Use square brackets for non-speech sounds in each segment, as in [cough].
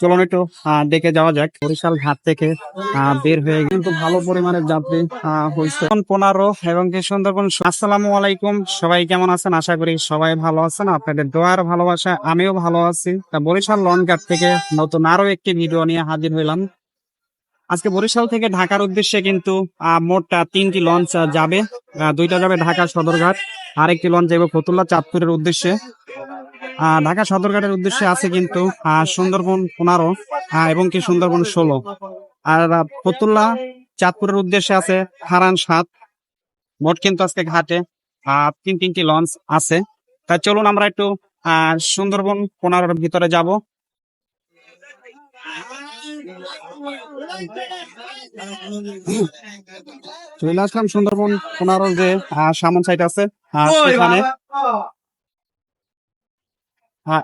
চলুন একটু দেখে যাওয়া যাক। বরিশাল ঘাট থেকে বের হয়ে কিন্তু ভালো পরিমাণের যাত্রী হয়েছে। পনেরো এবং কি সুন্দরবন আসসালামু আলাইকুম। সবাই কেমন আছেন? আশা করি সবাই ভালো আছেন। আপনাদের দোয়ার ভালোবাসা, আমিও ভালো আছি। তা বরিশাল লন ঘাট থেকে নতুন আরও একটি ভিডিও নিয়ে হাজির হইলাম। আজকে বরিশাল থেকে ঢাকার উদ্দেশ্যে কিন্তু মোট তিনটি লঞ্চ যাবে। দুইটা যাবে ঢাকা সদরঘাট। আরেকটি লঞ্চ যাবে ফতুল্লা চাঁদপুরের উদ্দেশ্যে। ঢাকা সদরঘাটের উদ্দেশ্যে আছে কিন্তু সুন্দরবন পনেরো এবং কি সুন্দরবন ষোলো। আর ফতুল্লা চাঁদপুরের উদ্দেশ্যে আছে হারান সাত। মোট কিন্তু আজকে ঘাটে তিন তিনটি লঞ্চ আছে। তাই চলুন আমরা একটু সুন্দরবন পনেরোর ভিতরে যাব। চলে আসলাম সুন্দরবন পনেরো যে সামন সাইড আছে সেখানে।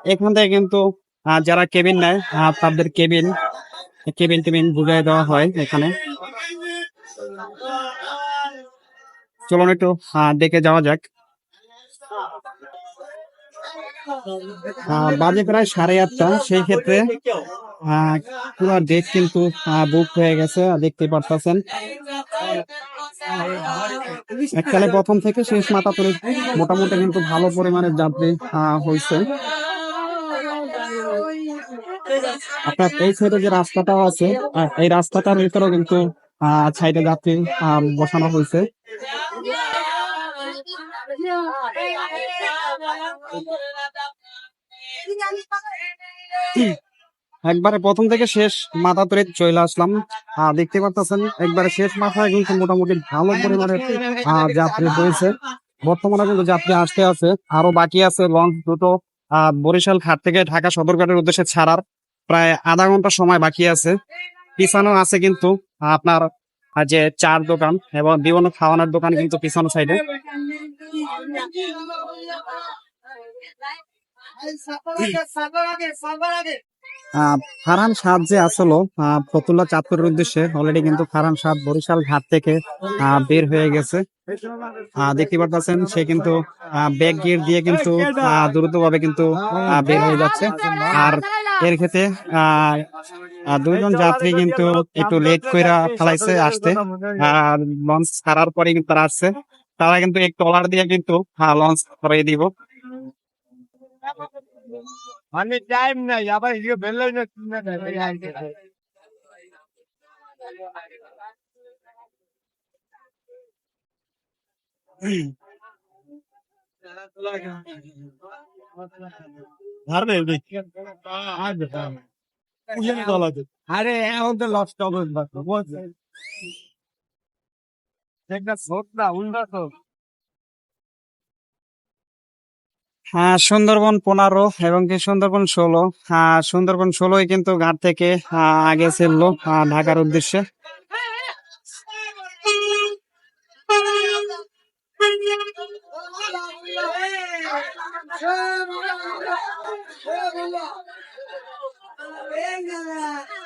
এখান থেকে কিন্তু আহ, যারা কেবিন নেয় আহ, তাদের কেবিন কেবিন টেবিন বুঝাই দেওয়া হয় এখানে। চলুন একটু দেখে যাওয়া যাক। বাজে প্রায় সাড়ে আটটা সেই ক্ষেত্রে পুরো ডেক কিন্তু বুক হয়ে গেছে দেখতে পারতেছেন। এককালে প্রথম থেকে শেষ মাথা তুলে মোটামুটি কিন্তু ভালো পরিমাণের যাত্রী হয়েছে। আপনার এই সাইডে যে রাস্তাটা আছে এই রাস্তাটার ভিতরেও কিন্তু সাইডে যাত্রী বসানো হয়েছে। একবারে প্রথম থেকে শেষ মাথা তুলে চলে আসলাম। দেখতে পারতেছেন, একবারে শেষ মাথায় কিন্তু মোটামুটি ভালো পরিমাণে যাত্রী হয়েছে। বর্তমানে কিন্তু যাত্রী আসতে আছে, আরও বাকি আছে, লঞ্চ দুটো বরিশাল ঘাট থেকে ঢাকা সদরঘাটের উদ্দেশ্যে ছাড়ার। প্রায় আধা ঘণ্টা সময় বাকি আছে। পিছানো আছে কিন্তু, আপনার যে চার দোকান এবং বিভিন্ন খাওয়ানোর দোকান কিন্তু পিছনো সাইডে। ফারহান সাদ যে আসলো ফতুল্লা চাঁদপুরের উদ্দেশ্যে অলরেডি কিন্তু ফারহান সাদ বরিশাল ঘাট থেকে বের হয়ে গেছে। দেখতে পারতেছেন, সে কিন্তু ব্যাগ গিয়ার দিয়ে কিন্তু দ্রুত ভাবে কিন্তু বের হয়ে যাচ্ছে। আর এর ক্ষেত্রে দুইজন যাত্রী কিন্তু একটু লেট করে ফেলাইছে আসতে। আর লঞ্চ ছাড়ার পরে কিন্তু তারা আসছে। তারা কিন্তু এক টলার দিয়ে কিন্তু লঞ্চ করিয়ে দিব। মানে টাইম নাই আবার না [clears throat] আরে এখন তো লস্ট হ্যাঁ সুন্দরবন পনেরো এবং কি সুন্দরবন ষোলো। হ্যাঁ সুন্দরবন ষোলোই কিন্তু ঘাট থেকে আহ, আগে ছিল আহ, ঢাকার উদ্দেশ্যে। হে মোল্লা হে মোল্লা হে মোল্লা